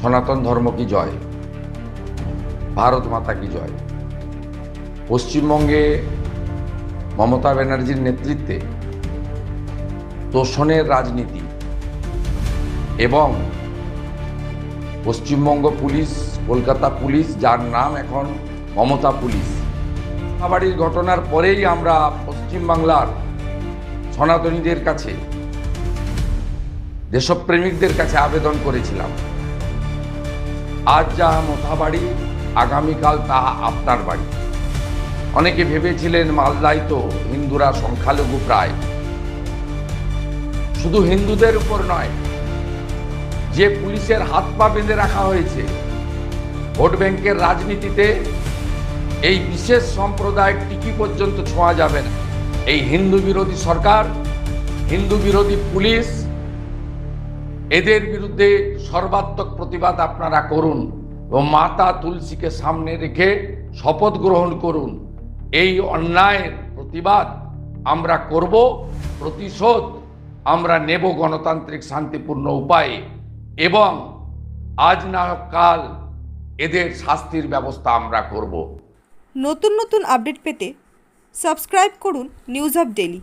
সনাতন ধর্ম কি জয়? ভারত মাতা কি জয়? পশ্চিমবঙ্গে মমতা ব্যানার্জির নেতৃত্বে তোষণের রাজনীতি এবং পশ্চিমবঙ্গ পুলিশ, কলকাতা পুলিশ, যার নাম এখন মমতা পুলিশ। বাড়ির ঘটনার পরেই আমরা পশ্চিমবাংলার সনাতনীদের কাছে, দেশপ্রেমিকদের কাছে আবেদন করেছিলাম। আজ যাহা মোথাবাড়ি আগামীকাল তাহা আপনার বাড়ি। অনেকে ভেবেছিলেন মালদায় তো হিন্দুরা সংখ্যালঘু প্রায়। শুধু হিন্দুদের উপর নয়, যে পুলিশের হাত পা বেঁধে রাখা হয়েছে, ভোট ব্যাংকের রাজনীতিতে এই বিশেষ সম্প্রদায় টিকি পর্যন্ত ছোঁয়া যাবে না। এই হিন্দু বিরোধী সরকার, হিন্দু বিরোধী পুলিশ এদের বিরুদ্ধে সর্বাত্মক প্রতিবাদ আপনারা করুন ও মাতা তুলসীকে সামনে রেখে শপথ গ্রহণ করুন। এই অন্যায়ের প্রতিবাদ আমরা করব, প্রতিশোধ আমরা নেব গণতান্ত্রিক শান্তিপূর্ণ উপায়ে এবং আজ না কাল এদের শাস্তির ব্যবস্থা আমরা করব। নতুন নতুন আপডেট পেতে সাবস্ক্রাইব করুন নিউজ আপ ডেলি